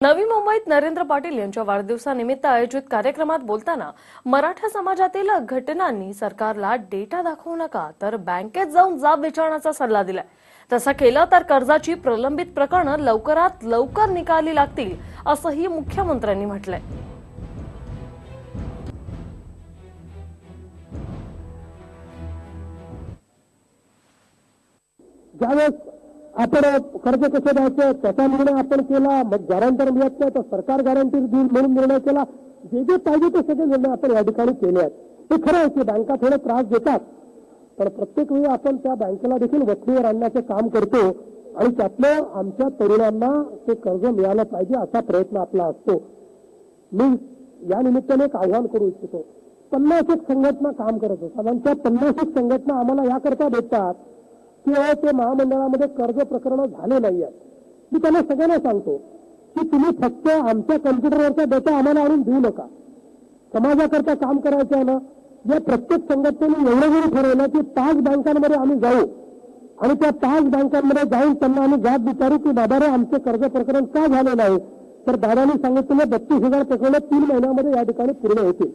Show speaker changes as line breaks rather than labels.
नवी मुंबईत नरेंद्र पाटील यांच्या वाढदिवसानिमित्त आयोजित कार्यक्रमात बोलताना मराठा समाजातील घटनांनी सरकारला डेटा दाखवू नका तर बँकेत जाऊन जाब विचारण्याचा सल्ला दिलाय. तसं केलं तर कर्जाची प्रलंबित प्रकरणं लवकरात लवकर निकाली लागतील असंही मुख्यमंत्र्यांनी म्हटलंय.
ज्यावेळेस आपण कर्ज कसं द्यायचं त्याचा निर्णय आपण केला. मग गॅरंटर मिळत नाही तर सरकार गॅरंटी देईल म्हणून निर्णय केला. जे जे पाहिजे ते सगळे निर्णय आपण या ठिकाणी केले आहेत. ते खरं आहे की बँका थोडे त्रास देतात. पण प्रत्येक वेळी आपण त्या बँकेला देखील वठणीवर आणण्याचं काम करतो आणि त्यातलं आमच्या तरुणांना ते कर्ज मिळालं पाहिजे असा प्रयत्न आपला असतो. मी या निमित्ताने एक आव्हान करू इच्छितो. पन्नास एक संघटना काम करत असतात आणि त्या पन्नास एक संघटना आम्हाला याकरता देतात किंवा ते महामंडळामध्ये कर्ज प्रकरण झाले नाही आहेत. मी त्यांना सगळ्यांना सांगतो की तुम्ही फक्त आमच्या कम्प्युटरवरचा डेटा आम्हाला आणून देऊ नका. समाजाकरता काम करायचं आहे ना या प्रत्येक संघटनेने एवढं जरी ठरवलं की पाच बँकांमध्ये आम्ही जाऊ आणि त्या पाच बँकांमध्ये जाऊन त्यांना आम्ही जाब विचारू की बाबा रे आमचे कर्ज प्रकरण का झालं नाही? तर दादानी सांगितलेलं बत्तीस हजार प्रकरणं तीन महिन्यामध्ये या ठिकाणी पूर्ण होतील.